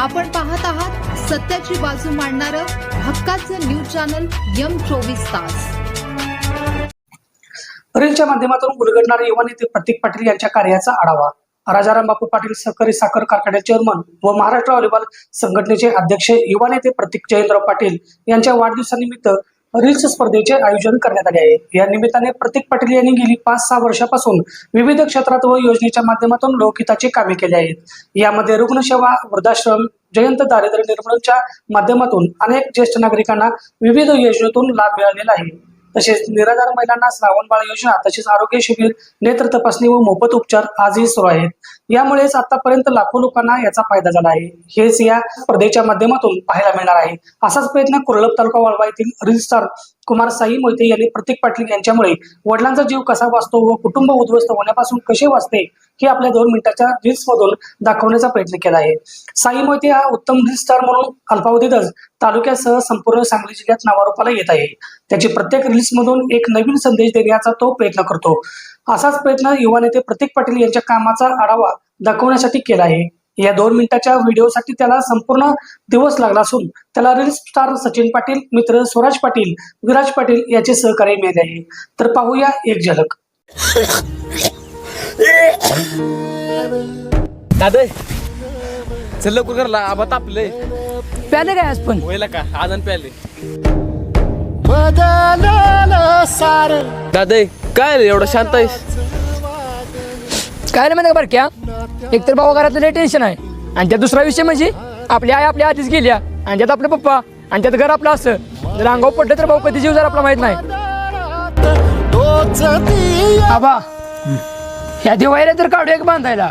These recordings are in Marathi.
आपण पाहत आहात सत्याची बाजू मांडणारं हक्काचं न्यूज चॅनल यम चोवीस तास. रीलच्या माध्यमातून उलगडणारे युवा नेते प्रतीक पाटील यांच्या कार्याचा आढावा. राजाराम बापू पाटील सहकारी साखर कारखान्याचे चेअरमन व महाराष्ट्र व्हॉलीबॉल संघटनेचे अध्यक्ष युवा नेते प्रतीक जयेंद्र पाटील यांच्या वाढदिवसानिमित्त रील्स स्पर्धेचे आयोजन करण्यात आले आहे. या निमित्ताने प्रतीक पाटील यांनी गेली पाच सहा वर्षापासून विविध क्षेत्रात व योजनेच्या माध्यमातून लोकहिताचे कामे केले आहेत. यामध्ये रुग्णसेवा वृद्धाश्रम जयंत दारिद्र्य निर्मूलनच्या माध्यमातून अनेक ज्येष्ठ नागरिकांना विविध योजनेतून लाभ मिळालेला आहे. तसेच निराधार महिलांना श्रावण बाळ योजना तसेच आरोग्य शिबिर नेत्र तपासणी व मोफत उपचार आजही सुरू आहेत. यामुळेच आतापर्यंत लाखो लोकांना याचा फायदा झाला आहे. हेच या स्पर्धेच्या माध्यमातून पाहायला मिळणार आहे. असाच प्रयत्न कुरळप तालुका वाळवा येथील रील स्टार कुमार साई मोहिते यांनी प्रतीक पाटील यांच्यामुळे वडिलांचा जीव कसा वाचतो व कुटुंब उद्ध्वस्त होण्यापासून कसे वाचते ही आपल्या दोन मिनिटाच्या रील्समधून दाखवण्याचा प्रयत्न केला आहे. साई मोहिते हा उत्तम रील स्टार म्हणून अल्पावधीतच तालुक्यासह संपूर्ण सांगली जिल्ह्यात नावारूपाला येत आहे. त्याची प्रत्येक रील्समधून एक नवीन संदेश देण्याचा तो प्रयत्न करतो. असाच प्रयत्न युवा नेते प्रतीक पाटील यांच्या कामाचा आढावा दाखवण्यासाठी केला आहे. या दोन मिनिटाच्या व्हिडिओसाठी त्याला संपूर्ण दिवस लागला असून त्याला रील स्टार सचिन पाटील मित्र स्वराज पाटील विराज पाटील याचे सहकार्य मिळाले आहे. तर पाहूया एक झलक. दादा चल लवकर करला आबा तापले प्याले काय आज पण? वयला का? आजन प्याले. बदललं सार दादा काय रे एवढं शांत आहेस? काय नाही म्हणते बरं क्या एकतर भाऊ घरातलं लय टेन्शन आहे. आणि त्यात दुसरा विषय म्हणजे आपली आई आपल्या आधीच गेल्या. आणि त्यात आपले पप्पा आणि त्यात घर आपलं असं. जर अंगावर पडलं तर भाऊ कधी जीव जर आपला माहीत नाही. आबा. ह्या दिवाळीला तर काढू एक बांधायला.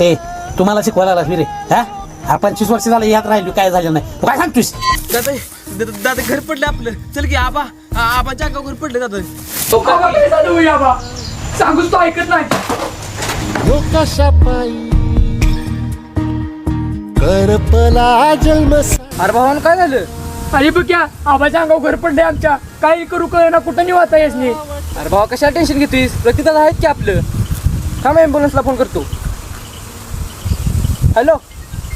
ए तुम्हाला शिकवायला लागलास मी रे हा? हा पंचवीस वर्ष झालं यात राहिलो काय झालं नाही? तू काय सांगतोस दादा दादा दादा घर पडले आपलं. चल की आबा आ- आबाच्या अंगावर घर पडले दादा. आबा, काय झालं आबा सांगूच तो ऐकत नाही. यो अरे भावानं काय झालं? अरे बघ क्या आबाच्या अंगावर घर पडले आमच्या. काही करू कळ ना कुठं निवाता येस नाही अरे भावा कशाला टेन्शन घेतोयस? प्रति दादा आहेत की आपलं. थांब ॲम्ब्युलन्सला फोन करतो. हॅलो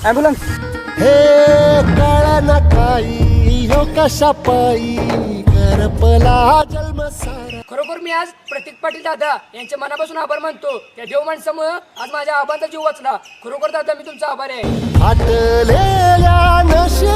ॲम्ब्युलन्स हे कळ न काही यो कशा पायी? करपला जन्म सारा. खरोखर मी आज प्रतीक पाटील दादा यांच्या मनापासून आभार मानतो. त्या देव माणसामुळे आज माझ्या आबांचा जीव वाचला. खरोखर दादा मी तुमचा आभार आहे. नशे